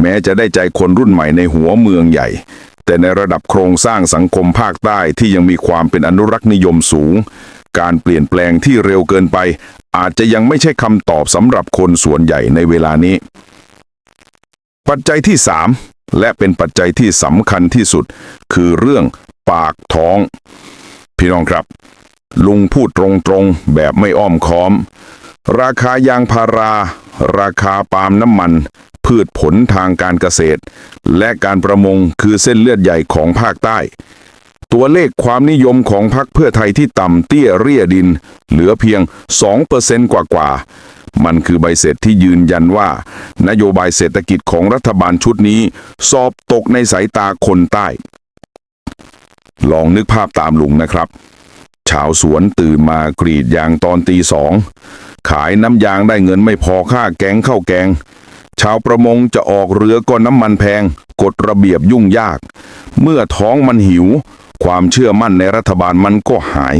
แม้จะได้ใจคนรุ่นใหม่ในหัวเมืองใหญ่ แต่ในระดับโครงสร้างสังคมภาคใต้ที่ยังมีความเป็นอนุรักษ์นิยมสูง การเปลี่ยนแปลงที่เร็วเกินไป อาจจะยังไม่ใช่คำตอบสำหรับคนส่วนใหญ่ในเวลานี้ ปัจจัยที่ 3 และเป็นปัจจัยที่สำคัญที่สุด คือเรื่องปากท้อง พี่น้องครับ ลุงพูดตรงๆแบบไม่อ้อมค้อม ราคายางพารา ราคาปาล์มน้ำมัน พืชผลทางการเกษตร และการประมงคือเส้นเลือดใหญ่ของภาคใต้ ตัวเลขความนิยมของพรรคเพื่อไทยที่ต่ำเตี้ยเรียดิน เหลือเพียง 2%กว่ากว่าๆมันคือใบเสร็จที่ยืนยันว่า นโยบายเศรษฐกิจของรัฐบาลชุดนี้ สอบตกในสายตาคนใต้ ลองนึกภาพตามลุงนะครับ ชาวสวนตื่นมากรีดยางตอนตีสอง ขายน้ำยางได้เงินไม่พอค่าแกงข้าวแกง ชาวประมงจะออกเรือก็น้ำมันแพง กฎระเบียบยุ่งยาก เมื่อท้องมันหิว ความเชื่อมั่นในรัฐบาลมันก็หาย